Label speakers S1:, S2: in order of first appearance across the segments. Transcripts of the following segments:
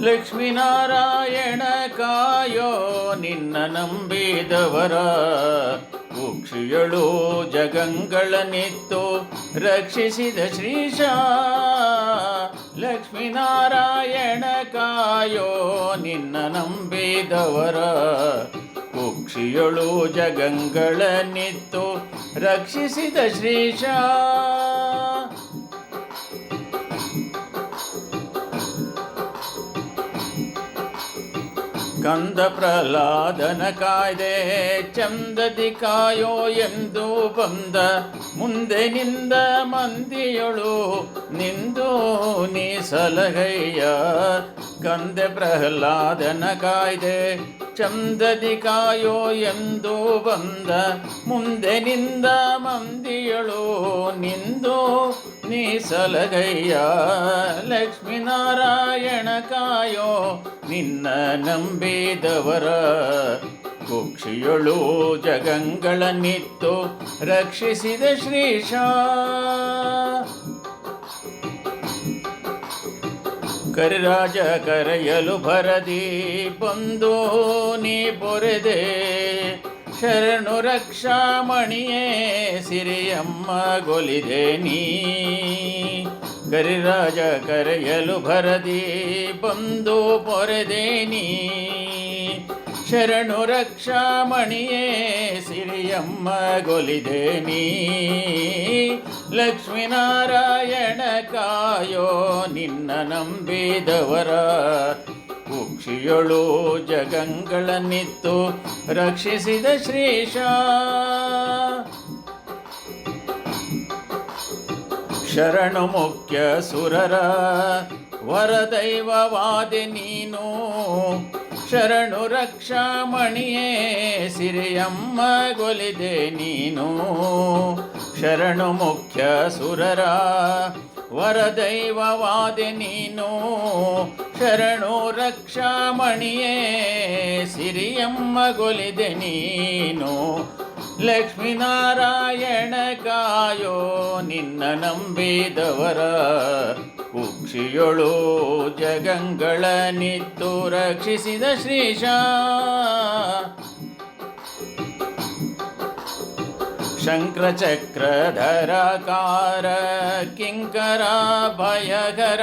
S1: ಲಕ್ಷ್ಮೀನಾರಾಯಣ ಕಾಯೋ ನಿನ್ನ ನಂಬಿದವರ. ಕುಕ್ಷಿಯಳು ಜಗಂಗಳ ನಿತ್ತು ರಕ್ಷಿಸಿದ ಶ್ರೀಶ. ಲಕ್ಷ್ಮೀನಾರಾಯಣ ಕಾಯೋ ನಿನ್ನ ನಂಬಿದವರ. ಕುಕ್ಷಿಯಳು ಜಗಂಗಳ ನಿತ್ತು ರಕ್ಷಿಸಿದ ಶ್ರೀಶ. ಕಂದ ಪ್ರಹ್ಲಾದನ ಕಾಯ್ದೆ ಚಂದದಿ ಕಾಯೋ ಎಂದು ಬಂದ. ಮುಂದೆ ನಿಂದ ಮಂದಿಯೊಳು ನಿಂದು ನೀ ಸಲಹಯ್ಯ ಗಂಧ ಪ್ರಹ್ಲಾದನ ಕಾಯ್ದೆ ಚಂದದಿ ಕಾಯೋ ಎಂದು ಬಂದ. ಮುಂದೆ ನಿಂದ ಮಂದಿಯಳು ನಿಂದು ನೀ ಸಲಗಯ್ಯ ಲಕ್ಷ್ಮೀನಾರಾಯಣ ಕಾಯೋ, ನಿನ್ನ ನಂಬಿದವರ ಕುಕ್ಷಿಯೊಳು ಜಗಂಗಳ ನಿತ್ತು ರಕ್ಷಿಸಿದ ಶ್ರೀಶ. ಕರಿರಾಜ ಕರೆಯಲು ಭರದಿ, ಬಂದು ನೀ ಪೊರೆದೆ ಶರಣು ರಕ್ಷಾಮಣಿಯೇ, ಸಿರಿಯಮ್ಮ ಗೊಲಿದೆ ನೀ. ಗರಿರಾಜ ಕರೆಯಲು ಭರದಿ ಬಂದು ಪೊರೆದೆ ನೀ. ಶರಣು ರಕ್ಷಾಮಣಿಯೇ, ಸಿರಿಯಮ್ಮ ಗೊಲಿದೆ ನೀ. ಲಕ್ಷ್ಮೀನಾರಾಯಣ ಕಾಯೋ ನಿನ್ನ ನಂಬಿದವರ. ಕುಕ್ಷಿಯೊಳು ಜಗಂಗಳನ್ನಿತ್ತು ರಕ್ಷಿಸಿದ ಶ್ರೀಶ. ಶರಣು ಮುಖ್ಯ ಸುರರ, ವರದೈವವಾದೆ ನೀನು. ಶರಣು ರಕ್ಷಾಮಣಿಯೇ ಸಿರಿಯಮ್ಮ ಗೊಲಿದೆ ನೀನು. ಶರಣು ಮುಖ್ಯ ಸುರರ ವರದೈವವಾದೆ ನೀನು, ಶರಣು ರಕ್ಷಾಮಣಿಯೇ, ಸಿರಿಯಮ್ಮ ಗೊಲಿದೆ ನೀನು. ಲಕ್ಷ್ಮೀನಾರಾಯಣ ಕಾಯೋ ನಿನ್ನ ನಂಬಿದವರ, ಕುಕ್ಷಿಯೊಳು ಜಗಂಗಳ ನಿತ್ತು ರಕ್ಷಿಸಿದ ಶ್ರೀಶ ಶಂಕ್ರಚಕ್ರಧರಕಾರ ಕಿಂಕರ ಭಯಕರ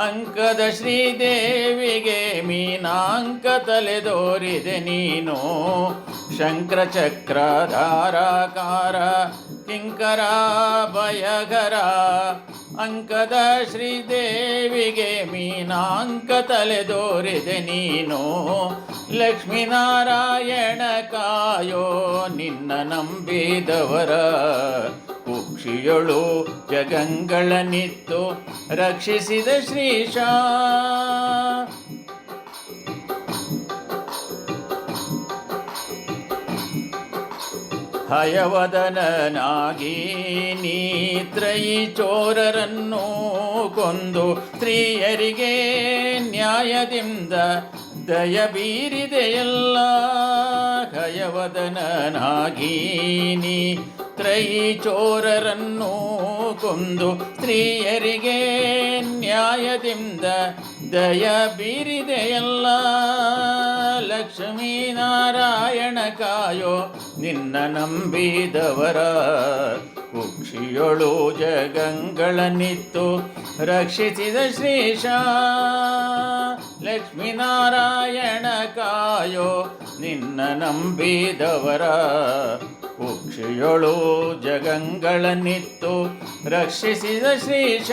S1: ಅಂಕದ ಶ್ರೀದೇವಿಗೆ ಮೀನಾಂಕ ತಲೆದೋರಿದೆ ನೀನು. ಶಂಕ್ರಚಕ್ರಧಾರಕಾರ ಕಿಂಕರ ಭಯಕರ ಅಂಕದ ಶ್ರೀದೇವಿಗೆ ಮೀನಾಂಕ ತಲೆದೋರಿದೆ ನೀನು. ಲಕ್ಷ್ಮೀನಾರಾಯಣ ಕಾಯೋ ನಿನ್ನ ನಂಬಿದವರ. ಕುಕ್ಷಿಯೊಳು ಜಗಂಗಳ ನಿತ್ತು ರಕ್ಷಿಸಿದ ಶ್ರೀಶ. ಹಯವದನನಾಗಿ ನೀತ್ರಯಿ ಚೋರರನ್ನು ಕೊಂದು ಸ್ತ್ರೀಯರಿಗೆ ನ್ಯಾಯದಿಂದ ದಯ ಬೀರಿದೆಯಲ್ಲ ಹಯವದನನಾಗಿ ನೀ ತ್ರಯಿ ಚೋರರನ್ನು ಕೊಂದು ಸ್ತ್ರೀಯರಿಗೆ ನ್ಯಾಯದಿಂದ ದಯ ಬೀರಿದೆಯಲ್ಲ. ಲಕ್ಷ್ಮೀನಾರಾಯಣ ಕಾಯೋ ನಿನ್ನ ನಂಬಿದವರ ಕುಕ್ಷಿಯೊಳು ಜಗಂಗಳನ್ನಿತ್ತು ರಕ್ಷಿಸಿದ ಶ್ರೀಶ. ಲಕ್ಷ್ಮೀನಾರಾಯಣ ಕಾಯೋ ನಿನ್ನ ನಂಬಿದವರ ಕುಕ್ಷಿಯೊಳು ಜಗಂಗಳ ನಿತ್ತು ರಕ್ಷಿಸಿದ ಶ್ರೀಶ.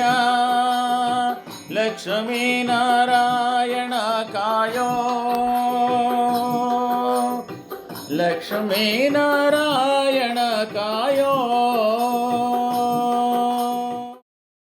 S1: ಲಕ್ಷ್ಮೀನಾರಾಯಣ ಕಾಯೋ. ಲಕ್ಷ್ಮೀನಾರಾಯಣ ಕಾಯೋ.